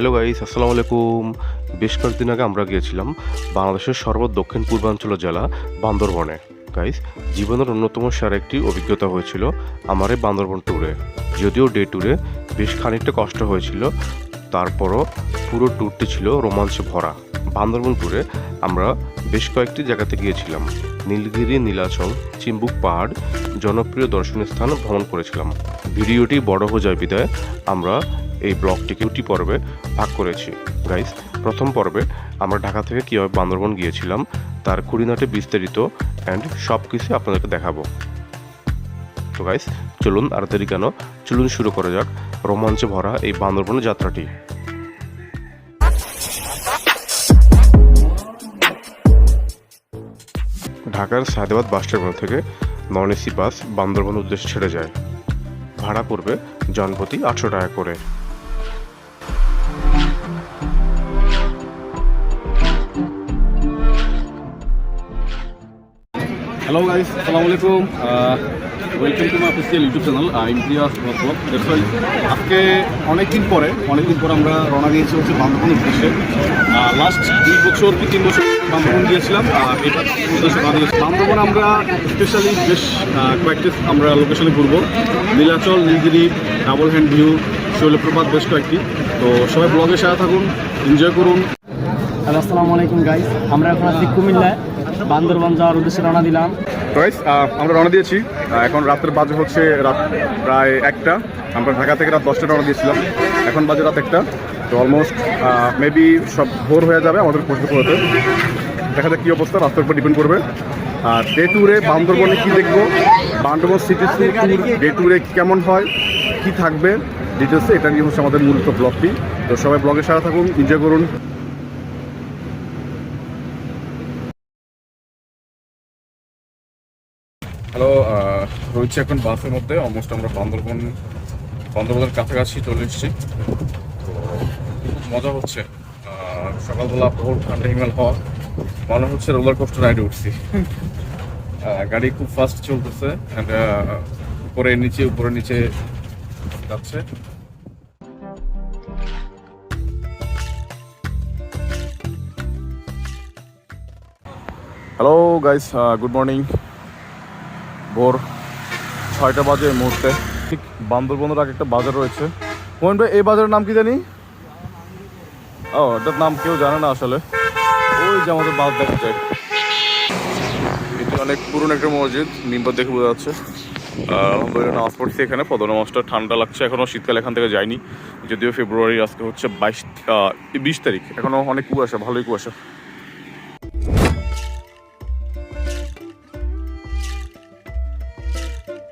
Hello guys আসসালামু আলাইকুম। বেশ কয়েকদিন আগে আমরা গিয়েছিলাম বাংলাদেশের সর্ব দক্ষিণ পূর্বাঞ্চল জেলা বান্দরবনে। গাইস জীবনের অন্যতম সেরা একটি অভিজ্ঞতা হয়েছিল আমার এই বান্দরবন ট্যুরে যদিও ডে ট্যুরে বেশ খানিকটা কষ্ট হয়েছিল, তারপরও পুরো ট্যুরটি ছিল রোমাঞ্চে ভরা বান্দরবন ট্যুরে আমরা বেশ কয়েকটি জায়গাতে গিয়েছিলাম। নীলগিরি, নীলাচল, চিম্বুক পাহাড়, জনপ্রিয় দর্শনীয় স্থান ভ্রমণ করেছিলাম। ভিডিওটি বড় হয়ে যায় বিদায়। আমরা এই ব্লগটিকে দুটি পর্বে ভাগ করেছি। গাইস প্রথম পর্বে আমরা ঢাকা থেকে কীভাবে বান্দরবন গিয়েছিলাম, তার খুঁড়িনাটে বিস্তারিত অ্যান্ড সব কিছু আপনাদেরকে দেখাবো। তো গাইস চলুন আর দেরি কেন, চলুন শুরু করা যাক। রোমাঞ্চে ভরা এই বান্দরবনের যাত্রাটি। ঢাকার সায়দাবাদ বাস টার্মিনাল থেকে নন এসি বাস বান্দরবন উদ্দেশ্যে ছেড়ে যায় ভাড়া পড়বে জনপ্রতি আটশো টাকা করে hello guys, Assalamualaikum. Uh, welcome to YouTube channel. I'm Priyas Bhattwa. That's why আজকে অনেকদিন পরে অনেকদিন পরে আমরা রওনা দিয়েছি হচ্ছে বান্দরবনের উদ্দেশ্যে লাস্ট দুই বছর কি তিন বছর বান্দরবন গিয়েছিলাম এটা উদ্দেশ্যে দিয়েছি আমরা স্পেশালি বেশ কয়েকটি আমরা লোকেশনে ঘুরবো। Nilachal Nilgiri double hand view Shoilopropat বেশ কয়েকটি। তো সবাই ব্লগের সাথে থাকুন এনজয় করুন। হ্যালো আসসালামু আলাইকুম গাইস আমরা এখন আছি কুমিল্লায়। বান্দরবান যাওয়ার উদ্দেশ্যে রওনা দিলাম। গাইস আমরা রওনা দিয়েছি। এখন রাতের বাজে হচ্ছে রাত প্রায় একটা। আমরা ঢাকা থেকে রাত দশটা রওনা দিয়েছিলাম। এখন বাজে রাত একটা, তো অলমোস্ট মেবি সব ভোর হয়ে যাবে আমাদের পৌঁছতে দেখা যাক কী অবস্থা, রাস্তার উপর ডিপেন্ড করবে। আর ডে ট্যুরে বান্দরবনে কী দেখব? বান্দরবন সিটি ডে ট্যুরে কেমন হয়? কি থাকবে? ডিটেলসে এটা নিয়ে হচ্ছে আমাদের মূলত ব্লগটি তো সবাই ব্লগের সারা থাকুন এনজয় করুন। হ্যালো রয়েছে এখন বাসের মধ্যে। অলমোস্ট আমরা বান্দরবন বান্দরবনের কাছাকাছি চলে এসেছি। তো খুব মজা হচ্ছে। সকালবেলা ভোর ঠান্ডা হিমেল হওয়া। মনে হচ্ছে রোলার কোস্টার রাইডে উঠছি। গাড়ি খুব ফাস্ট চলতেছে অ্যান্ড উপরে নিচে উপরে নিচে যাচ্ছে। হ্যালো গাইস গুড মর্নিং ভোর ছয়টা বাজে মুহূর্তে। ঠিক বান্দরবনের আগে একটা বাজার রয়েছে। মোহন ভাই, এই বাজারের নাম কি জানি? ও, এটার নাম কেউ জানে না আসলে। ওই যে আমাদের বাস দেখা যায়। এটি অনেক পুরনো একটা মসজিদ নিম্বার দেখে বোঝা যাচ্ছে। আলহামদুলিল্লাহ নামাজ পড়ছি এখানে। পদনামাজটা ঠান্ডা লাগছে, এখনও শীতকাল, এখান থেকে যায়নি যদিও ফেব্রুয়ারি আজকে হচ্ছে বাইশ বিশ তারিখ। এখনও অনেক কুয়াশা, ভালোই কুয়াশা।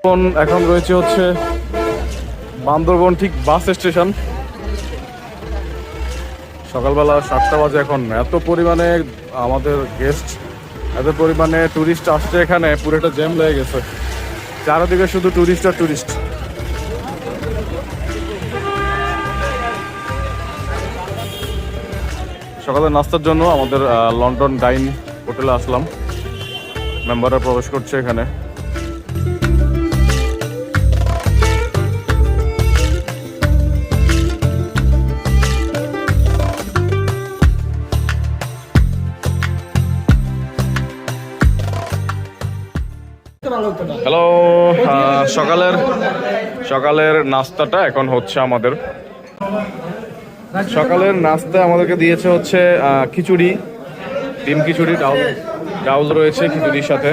এখন এখন রয়েছে হচ্ছে বান্দরবন ঠিক বাস স্টেশন। সকালবেলা সাতটা বাজে এখন। এত পরিমাণে আমাদের গেস্ট এত পরিমাণে টুরিস্ট আসছে এখানে পুরো একটা জ্যাম লেগে গেছে। চারিদিকে শুধু ট্যুরিস্ট আর ট্যুরিস্ট সকালে নাস্তার জন্য আমাদের লন্ডন ডাইন হোটেলে আসলাম। মেম্বাররা প্রবেশ করছে এখানে। হ্যালো সকালের সকালের নাস্তাটা এখন হচ্ছে আমাদের। সকালের নাস্তা আমাদেরকে দিয়েছে হচ্ছে খিচুড়ি, ডিম খিচুড়ি, ডাউল ডাউল রয়েছে খিচুড়ির সাথে।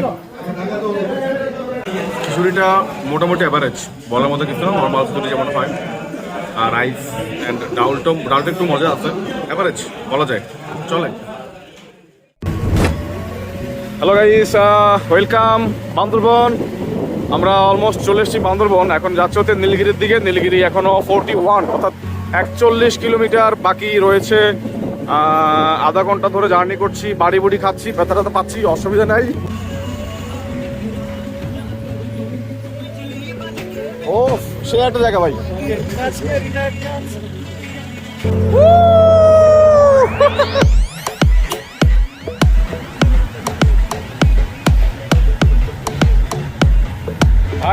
খিচুড়িটা মোটামুটি অ্যাভারেজ বলার মতো কিছু না নর্মাল খিচুড়ি যেমন হয়। আর রাইস অ্যান্ড ডাউলটা ডাউলটা একটু মজা আছে অ্যাভারেজ বলা যায়। চলে। Hello guys welcome Bandarban. আমরা অলমোস্ট চলে এসেছি বান্দরবন এখন যাচ্ছে হচ্ছে নীলগিরির দিকে। নীলগিরি এখনও ফোরটি ওয়ান অর্থাৎ একচল্লিশ কিলোমিটার বাকি রয়েছে। আধা ঘণ্টা ধরে জার্নি করছি বাড়ি বুড়ি খাচ্ছি ব্যথা ট্যাথা পাচ্ছি অসুবিধা নাই। ও সে একটা জায়গা ভাই।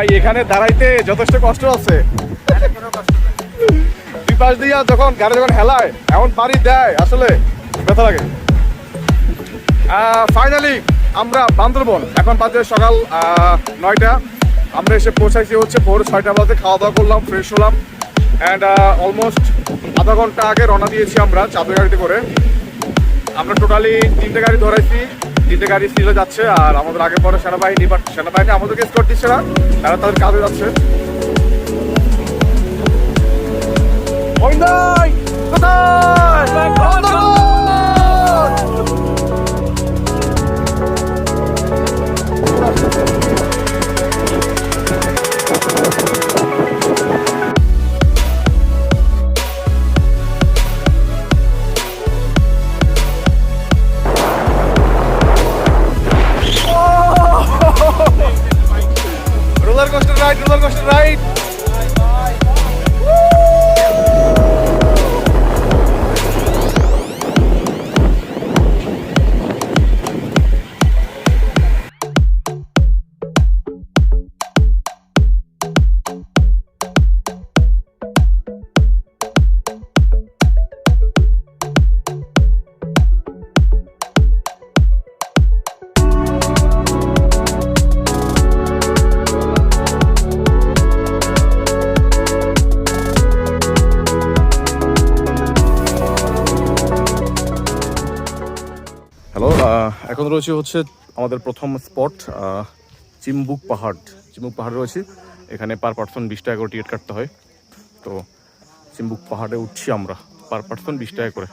ভাই, এখানে দাঁড়াইতে যথেষ্ট কষ্ট আছে। তুই পাশ দিয়া যখন গাড়ি যখন হেলায়, এমন বাড়ি দেয়, আসলে ব্যথা লাগে। ফাইনালি আমরা বান্দরবন। এখন বাজে সকাল নয়টা। আমরা এসে পৌঁছাইছি হচ্ছে ভোর ছয়টা বাজে। খাওয়া দাওয়া করলাম ফ্রেশ হলাম। অ্যান্ড অলমোস্ট আধা ঘণ্টা আগে রওনা দিয়েছি আমরা চাঁদের গাড়িতে করে। আমরা টোটালি তিনটে গাড়ি ধরাইছি। তিনটে গাড়ি সিলে যাচ্ছে আর আমাদের আগে পরে সেনাবাহিনী বাট সেনাবাহিনী আমাদেরকে স্কট দিচ্ছে না তারা তাদের কাজে যাচ্ছে। কোথায় হ্যালো এখন রয়েছে হচ্ছে আমাদের প্রথম স্পট চিম্বুক পাহাড়। চিম্বুক পাহাড় রয়েছে। এখানে পার পার্সন বিশ টাকা করে টিকিট কাটতে হয়। তো চিম্বুক পাহাড়ে উঠছি আমরা। পার পার্সন বিশ টাকা করে।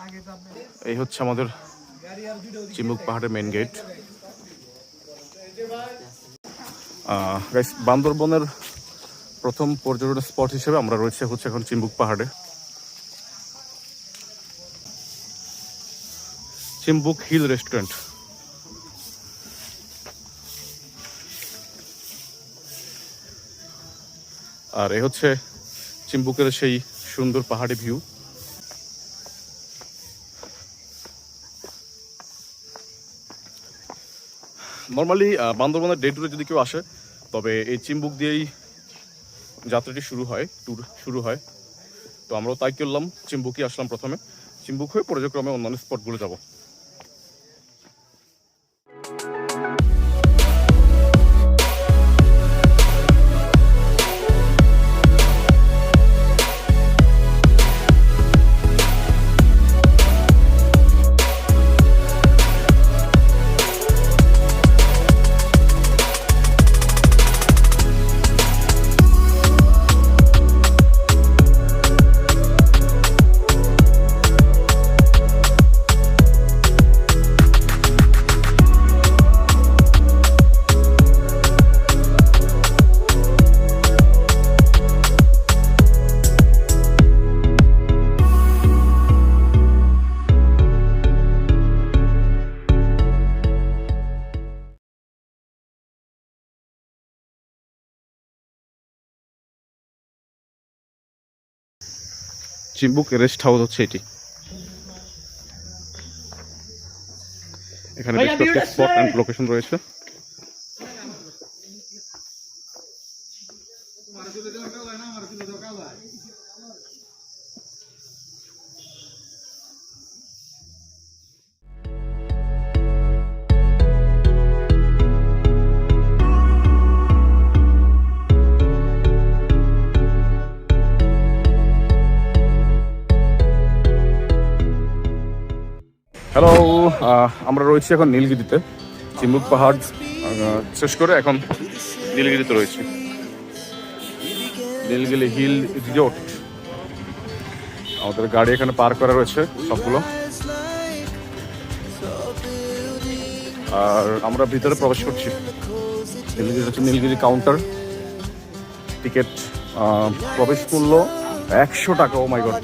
এই হচ্ছে আমাদের চিম্বুক পাহাড়ের মেন গেট গাইস বান্দরবনের প্রথম পর্যটন স্পট হিসেবে আমরা রয়েছে হচ্ছে এখন চিম্বুক পাহাড়ে। চিম্বুক হিল রেস্টুরেন্ট আর এ হচ্ছে চিম্বুকের সেই সুন্দর পাহাড়ি ভিউ নর্মালি বান্দরবনের ডে ট্যুরে যদি কেউ আসে, তবে এই চিম্বুক দিয়েই যাত্রাটি শুরু হয় ট্যুর শুরু হয়। তো আমরাও তাই করলাম চিম্বুকই আসলাম প্রথমে। চিম্বুক হয়ে পর্যায়ক্রমে অন্যান্য স্পটগুলো যাব। চিম্বুক রেস্ট হাউস হচ্ছে এটি এখানে বেশ কয়েকটি স্পট অ্যান্ড লোকেশন রয়েছে। হ্যালো আমরা রয়েছি এখন নীলগিরিতে, চিম্বুক পাহাড় শেষ করে এখন নীলগিরিতে রয়েছি। নীলগিরি হিল রিজোর্ট আমাদের গাড়ি এখানে পার করা রয়েছে সবগুলো। আর আমরা ভিতরে প্রবেশ করছি। নীলগিরি হচ্ছে নীলগিরি কাউন্টার টিকিট প্রবেশ মূল্য একশো টাকা ও মাই গড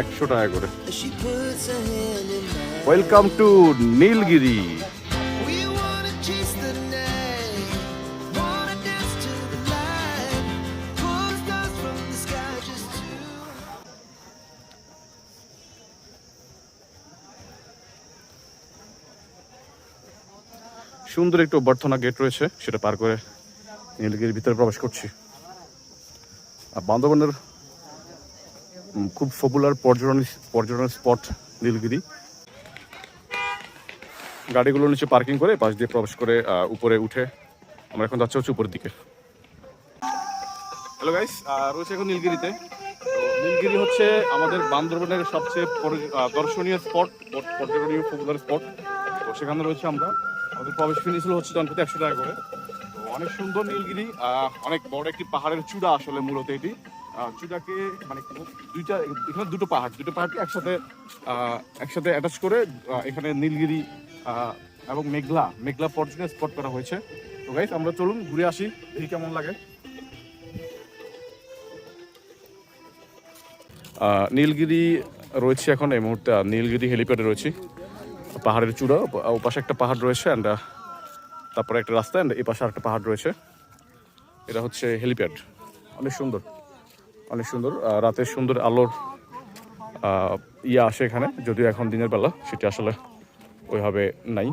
একশো টাকা করে। ওয়েলকাম টু নীলগিরি সুন্দর একটু বর্তনা গেট রয়েছে, সেটা পার করে নীলগিরির ভিতরে প্রবেশ করছি। আর বান্ধবনের খুব পপুলার পর্যটন পর্যটন স্পট নীলগিরি। গাড়িগুলো নিচে পার্কিং করে পাশ দিয়ে প্রবেশ করে উপরে উঠে আমরা এখন যাচ্ছি হচ্ছে উপরের দিকে। হ্যালো গাইস রয়েছে এখন নীলগিরিতে। নীলগিরি হচ্ছে আমাদের বান্দরবনের সবচেয়ে দর্শনীয় স্পট পর্যটনীয় পপুলার স্পট তো সেখানে রয়েছে আমরা। আমাদের প্রবেশ ফি নিয়েছিল হচ্ছে জনপ্রতি একশো টাকা করে। অনেক সুন্দর নীলগিরি অনেক বড় একটি পাহাড়ের চূড়া আসলে মূলত এটি। আহ, মানে দুইটা এখানে দুটো পাহাড় দুটো পাহাড়কে একসাথে একসাথে অ্যাটাচ করে এখানে নীলগিরি এবং মেঘলা মেঘলা পর্যটন স্পট করা হয়েছে। তো গাইস আমরা চলুন ঘুরে আসি দেখি কেমন লাগে। নীলগিরি রয়েছে এখন এই মুহূর্তে নীলগিরি হেলিপ্যাডে রয়েছি। পাহাড়ের চূড়া ও- পাশে একটা পাহাড় রয়েছে অ্যান্ড তারপরে একটা রাস্তা অ্যান্ড এই পাশে একটা পাহাড় রয়েছে। এটা হচ্ছে হেলিপ্যাড অনেক সুন্দর। অনেক সুন্দর রাতের সুন্দর আলোর ইয়ে আসে এখানে যদিও এখন দিনের বেলা সেটি আসলে ওইভাবে নাই।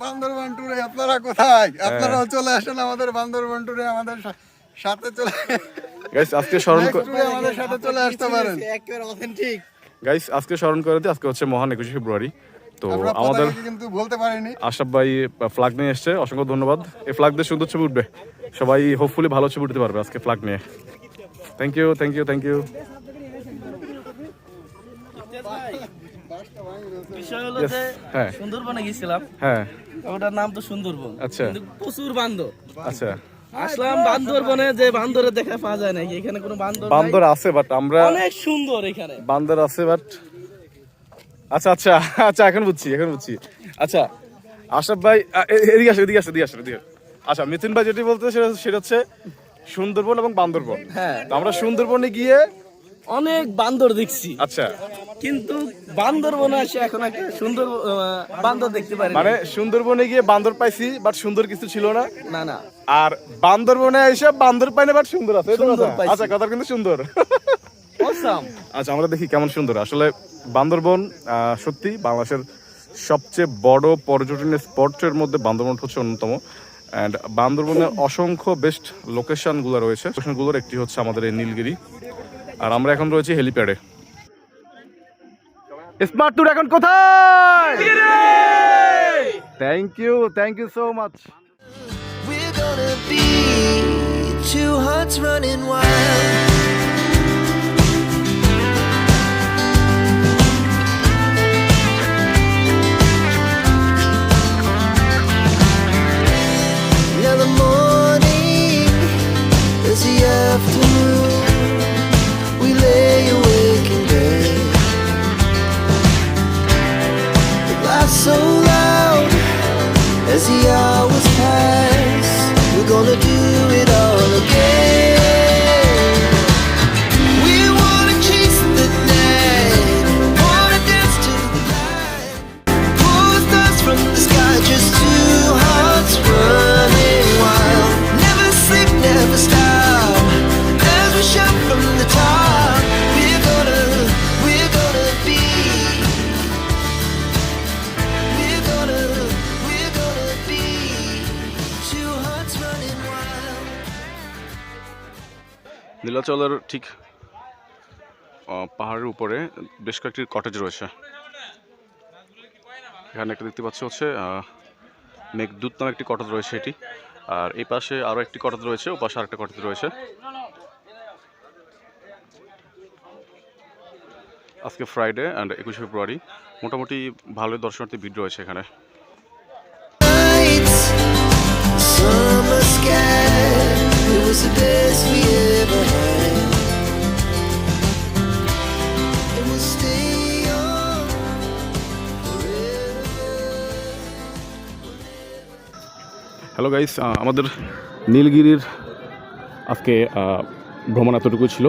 বান্দরবান আপনারা কোথায়? আপনারাও চলে আসেন আমাদের বান্দরবান ট্যুরে আমাদের সাথে চলে গাইস আজকে স্মরণ আমাদের সাথে চলে আসতে পারেন। গাইস আজকে স্মরণ করে দিই আজকে হচ্ছে মহান একুশে ফেব্রুয়ারি। তো আমাদের পতাকাকে কিন্তু বলতে পারিনি। আশাফ ভাই ফ্ল্যাগ নিয়ে এসছে অসংখ্য ধন্যবাদ। এই ফ্লাগ দিয়ে সুন্দর ছবি উঠবে। সবাই হোপফুলি ভালো ছবি উঠতে পারবে আজকে ফ্লাগ নিয়ে। Thank you thank you thank you বিষয় হলো যে হ্যাঁ। সুন্দরবনে হ্যাঁ। ওটার নাম তো সুন্দরবন। আচ্ছা। প্রচুর বান্দর। আচ্ছা। আসলাম বান্দরবনে যে বান্দরের দেখা পাওয়া যায় নাকি? এখানে কোনো বান্দর বান্দর আছে বাট আমরা অনেক সুন্দর এখানে। বান্দর আছে বাট আচ্ছা আচ্ছা আচ্ছা এখন বুঝছি এখন বুঝছি। আচ্ছা আশরাফ ভাই এদিকে আসো এদিকে আসো এদিকে আসো এদিকে আচ্ছা মিথুন ভাই যেটি বলতে সেটা সেটা হচ্ছে সুন্দরবন এবং বান্দরবন। হ্যাঁ। তো আমরা সুন্দরবনে গিয়ে অনেক বান্দর দেখছি। আচ্ছা। কিন্তু বান্দরবনে এসে এখন একটা সুন্দর বান্দর দেখতে পারি মানে সুন্দরবনে গিয়ে বান্দর পাইছি বাট সুন্দর কিছু ছিল না। না না। আর বান্দরবনে এসে বান্দর পাই না বাট সুন্দর আছে। আচ্ছা কথা কিন্তু সুন্দর। অসাম আচ্ছা আমরা দেখি কেমন সুন্দর। আসলে বান্দরবন সত্যি বাংলাদেশের সবচেয়ে বড় পর্যটন স্পটের মধ্যে বান্দরবন হচ্ছে অন্যতম। অ্যান্ড বান্দরবনে অসংখ্য বেস্ট লোকেশনগুলো রয়েছে। লোকেশনগুলোর একটি হচ্ছে আমাদের এই নীলগিরি। আর আমরা এখন রয়েছি হেলিপ্যাডে। স্মার্ট ট্যুর এখন কোথায়? Thank you thank you so much We're gonna be two hearts running wild. crazy after নীলাচলের ঠিক পাহাড়ের উপরে বেশ কয়েকটি কটেজ রয়েছে। এখানে একটা দেখতে পাচ্ছি হচ্ছে মেঘদূত নামে একটি কটেজ রয়েছে এটি। আর এই পাশে আরও একটি কটেজ রয়েছে, ও পাশে আরেকটা কটেজ রয়েছে। আজকে ফ্রাইডে অ্যান্ড একুশে ফেব্রুয়ারি। মোটামুটি ভালোই দর্শনার্থী ভিড় রয়েছে এখানে। It was the best we hello guys আমাদের নীলগিরির আজকে ভ্রমণ এতটুকু ছিল।